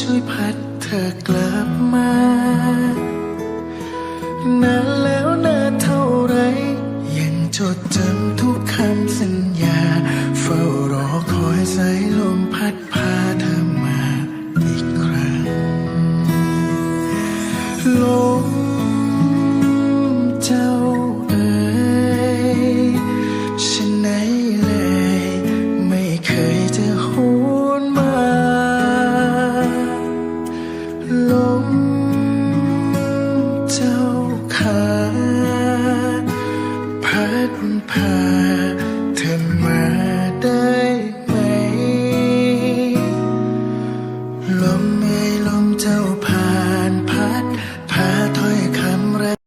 ช่วยพัดเธอกลับมานานแล้วนานเท่าไร ยังจดจำทุกคำสัญญา เฝ้ารอคอยสายลมพัดพาเธอมาอีกครั้งลม เจ้าขาพัดพาเธอมาได้ไหม ลมไม่ลมเจ้าพา